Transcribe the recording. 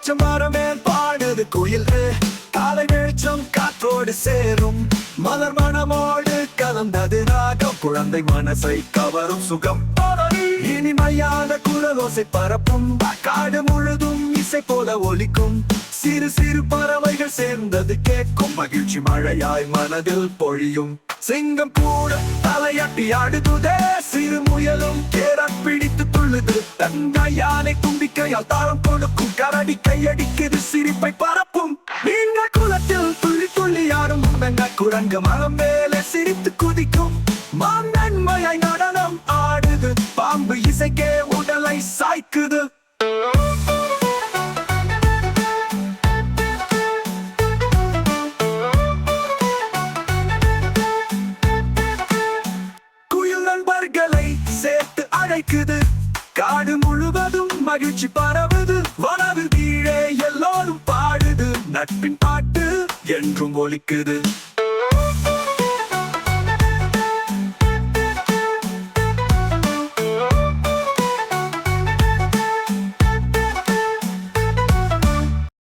வெளிச்சம் மரமேல் பாடுது குயில் காலை வெளிச்சம் காற்றோடு சேரும். மலர் மனமோடு கலந்தது ராகம் குழந்தை மனசை கவரும் சுகம். இனிமையான குரலோசை பரப்பும். காடு முழுதும் இசை போல ஒலிக்கும். சிறு சிறு பறவைகள் சேர்ந்தது கேட்கும். மகிழ்ச்சி மழையாய் மனதில் பொழியும். சிங்கம் கூட தலையாட்டி ஆடுதுதே. சிறு துள்ளுது யானை தும்பிக்கையால் தாளம் கொடுக்கும். கரடி கையடிக்குது சிரிப்பை பரப்பும். நீங்க குளத்தில் துள்ளி துள்ளி யாரும் மெங்க குரங்கு மரம் மேலே சிரித்து குதிக்கும். மாநன்மையாய் நடனம் ஆடுது. பாம்பு இசைக்கே உடலை சாய்க்குது. குயில் நண்பர்களை சேர்த்து அழைக்குது. காடு முழுவதும் மகிழ்ச்சி பரவுது. வனவு கீழே எல்லோரும் பாடுது. நட்பின் பாட்டு என்றும் ஒலிக்குது.